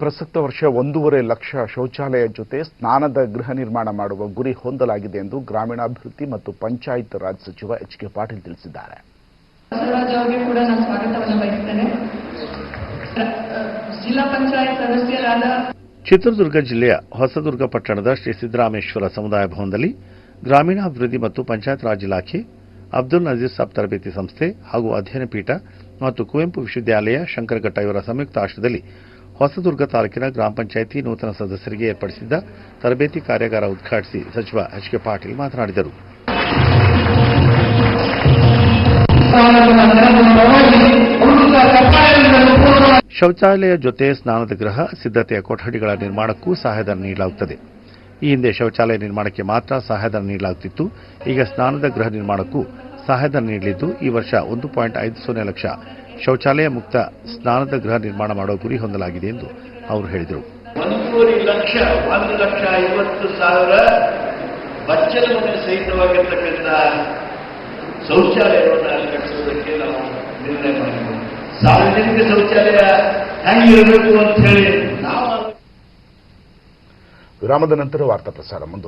ಪ್ರಸಕ್ತ ವರ್ಷ ಒಂದೂವರೆ ಲಕ್ಷ ಶೌಚಾಲಯ ಜೊತೆ ಸ್ನಾನದ ಗೃಹ ನಿರ್ಮಾಣ ಮಾಡುವ ಗುರಿ ಹೊಂದಲಾಗಿದೆ ಎಂದು ಗ್ರಾಮೀಣಾಭಿವೃದ್ಧಿ ಮತ್ತು ಪಂಚಾಯತ್ ರಾಜ್ ಸಚಿವ ಎಚ್ ಕೆ ಪಾಟೀಲ್ ತಿಳಿಸಿದ್ದಾರೆ. ಚಿತ್ರದುರ್ಗ ಜಿಲ್ಲೆಯ ಹೊಸದುರ್ಗ ಪಟ್ಟಣದ ಶ್ರೀ ಸಿದ್ದರಾಮೇಶ್ವರ ಸಮುದಾಯ ಭವನದಲ್ಲಿ ಗ್ರಾಮೀಣಾಭಿವೃದ್ಧಿ ಮತ್ತು ಪಂಚಾಯತ್ ರಾಜ್ ಇಲಾಖೆ ಅಬ್ದುಲ್ ನಜೀರ್ ಸಾಬ್ ತರಬೇತಿ ಸಂಸ್ಥೆ ಹಾಗೂ ಅಧ್ಯಯನ ಪೀಠ ಮತ್ತು ಕುವೆಂಪು ವಿಶ್ವವಿದ್ಯಾಲಯ ಶಂಕರಘಟ್ಟ ಇವರ ಸಂಯುಕ್ತ ಆಶ್ರಯದಲ್ಲಿ ಹೊಸದುರ್ಗ ತಾಲೂಕಿನ ಗ್ರಾಮ ಪಂಚಾಯಿತಿ ನೂತನ ಸದಸ್ಯರಿಗೆ ಏರ್ಪಡಿಸಿದ್ದ ತರಬೇತಿ ಕಾರ್ಯಾಗಾರ ಉದ್ಘಾಟಿಸಿ ಸಚಿವ ಎಚ್ ಕೆ ಪಾಟೀಲ್ ಮಾತನಾಡಿದರು. ಶೌಚಾಲಯ ಜೊತೆ ಸ್ನಾನದ ಗೃಹ, ಸಿದ್ಧತೆಯ ಕೊಠಡಿಗಳ ನಿರ್ಮಾಣಕ್ಕೂ ಸಹಾಯಧನ ನೀಡಲಾಗುತ್ತದೆ. ಈ ಹಿಂದೆ ಶೌಚಾಲಯ ನಿರ್ಮಾಣಕ್ಕೆ ಮಾತ್ರ ಸಹಾಯಧನ ನೀಡಲಾಗುತ್ತಿತ್ತು. ಈಗ ಸ್ನಾನದ ಗೃಹ ನಿರ್ಮಾಣಕ್ಕೂ ಸಹಾಯಧನ ನೀಡಲಿದ್ದು ಈ ವರ್ಷ ಒಂದು ಪಾಯಿಂಟ್ ಐದು ಸೊನ್ನೆ ಲಕ್ಷ ಶೌಚಾಲಯ ಮುಕ್ತ ಸ್ನಾನದ ಗೃಹ ನಿರ್ಮಾಣ ಮಾಡುವ ಗುರಿ ಹೊಂದಲಾಗಿದೆ ಎಂದು ಅವರು ಹೇಳಿದರು. ಒಂದೂವರೆ ಲಕ್ಷ ಒಂದು ಲಕ್ಷ ಐವತ್ತು ಸಾವಿರ ಬಚ್ಚಲ ಮನೆ ಸಹಿತವಾಗಿರ್ತಕ್ಕಂಥ ಶೌಚಾಲಯವನ್ನು ಅಲ್ಲಿ ಕಟ್ಟಿಸೋದಕ್ಕೆ ನಾವು ನಿರ್ಣಯ ಸಾರ್ವಜನಿಕ ಶೌಚಾಲಯ ಹೆಂಗಿರಬೇಕು ಅಂತ ಹೇಳಿ ನಾವು ವಿರಾಮದ ನಂತರ ವಾರ್ತಾ ಪ್ರಸಾರ ಮುಂದುವರಿಯುತ್ತದೆ